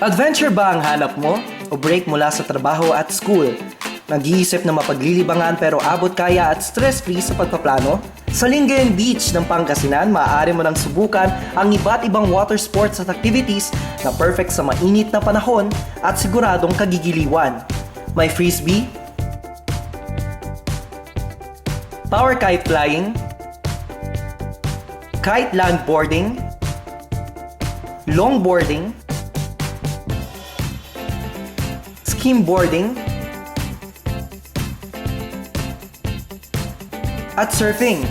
Adventure ba ang hanap mo? O break mula sa trabaho at school? Nag-iisip na mapaglilibangan pero abot kaya at stress-free sa pagpaplano? Sa Lingayen Beach ng Pangasinan, maaari mo nang subukan ang iba't ibang water sports at activities na perfect sa mainit na panahon at siguradong kagigiliwan. May frisbee, power kite flying, kite landboarding, longboarding, skimboarding, at surfing.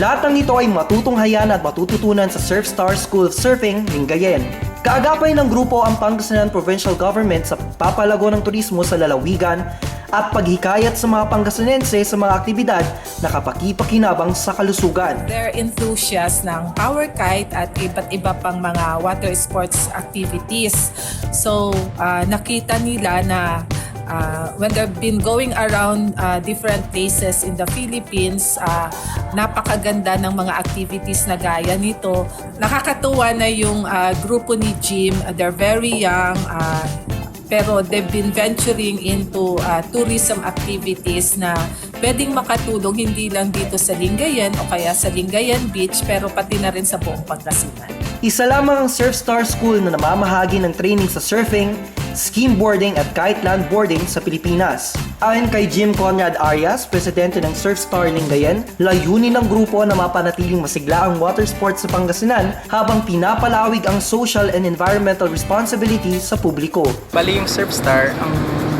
Lahat ng ito ay matutunghayan at matututunan sa Surfstar School of Surfing, Lingayen. Kaagapay ng grupo ang Pangasinan Provincial Government sa papalago ng turismo sa lalawigan at paghikayat sa mga Pangasinense sa mga aktibidad na kapakipakinabang sa kalusugan. They're enthusiasts ng power kite at iba't iba pang mga water sports activities. So, ah, nakita nila na ah, when they've been going around ah, different places in the Philippines, ah, napakaganda ng mga activities na gaya nito. Nakakatuwa na yung ah, grupo ni Jim. They're very young. ah, pero they've been venturing into uh, tourism activities na pwedeng makatulong hindi lang dito sa Lingayen o kaya sa Lingayen Beach pero pati na rin sa buong Pangasinan. Isa lamang ang Surfstar School na namamahagi ng training sa surfing, skimboarding at kite landboarding sa Pilipinas. Ayon kay Jim Conrad Arias, presidente ng Surfstar Lingayen, layunin ng grupo na mapanatiling masigla ang water sports sa Pangasinan habang pinapalawig ang social and environmental responsibility sa publiko. Bali yung Surfstar, ang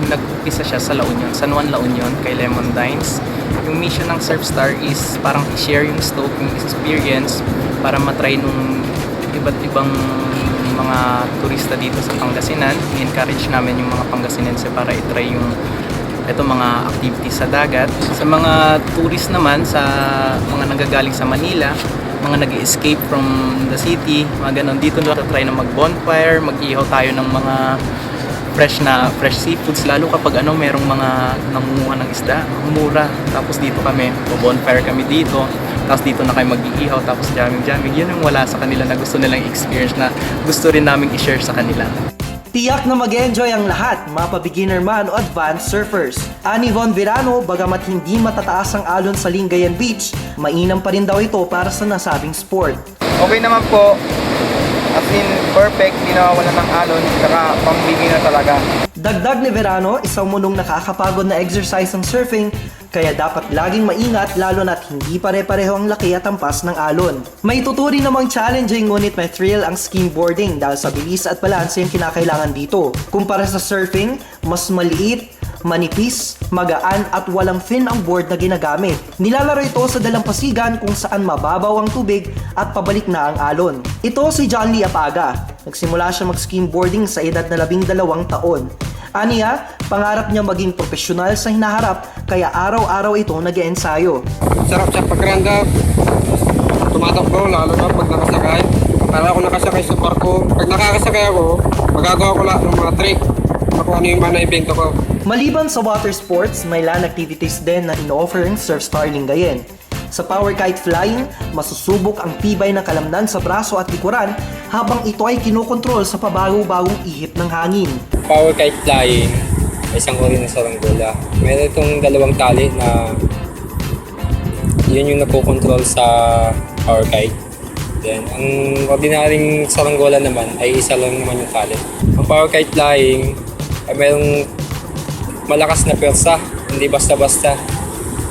nag-umpisa siya sa La Union, San Juan La Union, kay Lemon Dines. Yung mission ng Surfstar is parang i-share yung stoke, yung experience para matry nung iba't ibang mga turista dito sa Pangasinan. I-encourage namin yung mga Pangasinense para i-try yung ito mga activities sa dagat. Sa mga tourist naman, sa mga nanggagaling sa Manila, mga nag escape from the city, mga ganun. Dito na try na mag-bonfire, mag-ihaw tayo ng mga fresh na fresh seafoods lalo kapag ano merong mga nangunguha ng isda mura tapos dito kami bonfire kami dito tapos dito na kayo mag-iihaw tapos jamming jamming yun yung wala sa kanila na gusto nilang experience na gusto rin naming i-share sa kanila Tiyak na mag-enjoy ang lahat, mapa beginner man o advanced surfers. Ani Von Verano, bagamat hindi matataas ang alon sa Lingayen Beach, mainam pa rin daw ito para sa nasabing sport. Okay naman po. As in, perfect. Hindi nawawala ng alon. Saka na talaga. Dagdag ni Verano, isang munong nakakapagod na exercise ang surfing, kaya dapat laging maingat lalo na't hindi pare-pareho ang laki at ampas ng alon. May tuturi namang challenging ngunit may thrill ang skimboarding dahil sa bilis at balanse yung kinakailangan dito. Kumpara sa surfing, mas maliit, manipis, magaan at walang fin ang board na ginagamit. Nilalaro ito sa dalampasigan kung saan mababaw ang tubig at pabalik na ang alon. Ito si John Lee Apaga. Nagsimula siya mag-skimboarding sa edad na labing dalawang taon. Aniya, pangarap niya maging profesional sa hinaharap kaya araw-araw ito nag-ensayo. sarap sa pakiramdam. Tumatakbo, lalo na pag nakasakay. Para ako nakasakay sa barko. Pag nakakasakay ako, magagawa ko lahat ng mga trick. Ako ano yung mga na-invento ko. Maliban sa water sports, may land activities din na ino-offer ng Surfstar Lingayen. Sa power kite flying, masusubok ang tibay ng kalamnan sa braso at likuran habang ito ay kinokontrol sa pabago-bagong ihip ng hangin. power kite flying, isang uri ng saranggola. Meron itong dalawang tali na yun yung nakokontrol sa power kite. Then, ang ordinaryong saranggola naman ay isa lang naman yung tali. Ang power kite flying ay mayroong malakas na pwersa, hindi basta-basta.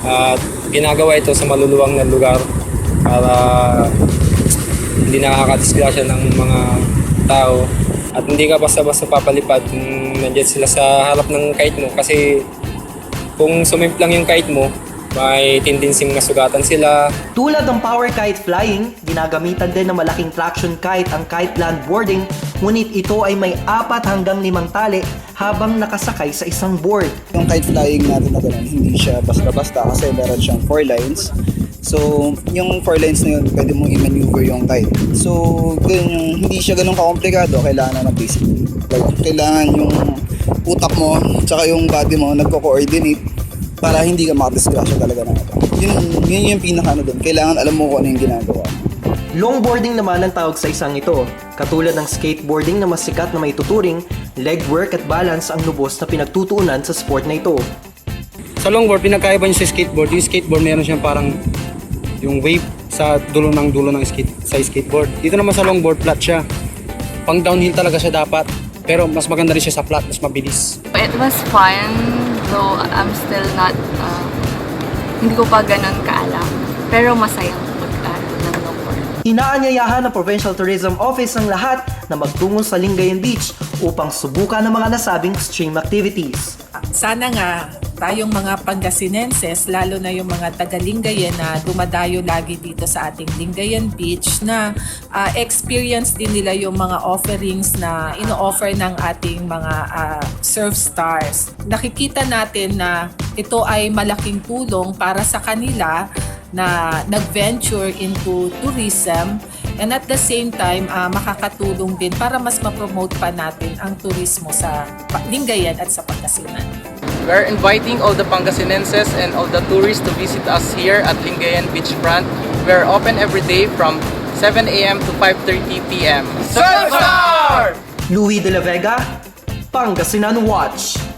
At ginagawa ito sa maluluwang na lugar para hindi nakakadisgrasya ng mga tao at hindi ka basta-basta papalipad kung nandiyan sila sa harap ng kite mo. Kasi kung sumimplang yung kite mo may tendency masugatan sila Tulad ng power kite flying, ginagamitan din ng malaking traction kite ang kite landboarding ngunit ito ay may apat hanggang limang tali habang nakasakay sa isang board. Yung kite flying natin na ganun, hindi siya basta-basta kasi meron siyang four lines. So, yung four lines na yun, pwede mong i-maneuver yung kite. So, ganun yung, hindi siya ganun kakomplikado, kailangan na ng basic. Like, kailangan yung utak mo, tsaka yung body mo, nagko-coordinate para hindi ka makadisgrasya talaga ng ito. Yun, yun yung pinaka ano doon. Kailangan alam mo kung ano yung ginagawa. Longboarding naman ang tawag sa isang ito. Katulad ng skateboarding na mas sikat na may tuturing, leg work at balance ang lubos na pinagtutuunan sa sport na ito. Sa longboard, pinagkaiba niya sa skateboard. Yung skateboard, meron siyang parang yung wave sa dulo ng dulo ng skate, sa skateboard. Dito naman sa longboard, flat siya. Pang downhill talaga siya dapat. Pero mas maganda rin siya sa flat, mas mabilis. It was fun, though I'm still not, uh, hindi ko pa ganun kaalam. Pero masaya. Inaanyayahan ng Provincial Tourism Office ang lahat na magtungo sa Lingayen Beach upang subukan ang mga nasabing stream activities. Sana nga tayong mga Pangasinenses, lalo na yung mga taga-Lingayen na dumadayo lagi dito sa ating Lingayen Beach na ah, experience din nila yung mga offerings na ino-offer ng ating mga ah, surf stars. Nakikita natin na ito ay malaking tulong para sa kanila na nag-venture into tourism and at the same time ah, makakatulong din para mas ma-promote pa natin ang turismo sa Lingayen at sa Pangasinan. We are inviting all the Pangasinenses and all the tourists to visit us here at Lingayen Beachfront. We are open every day from 7 a.m. to 5.30 p.m. Louis de la Vega, Pangasinan Watch.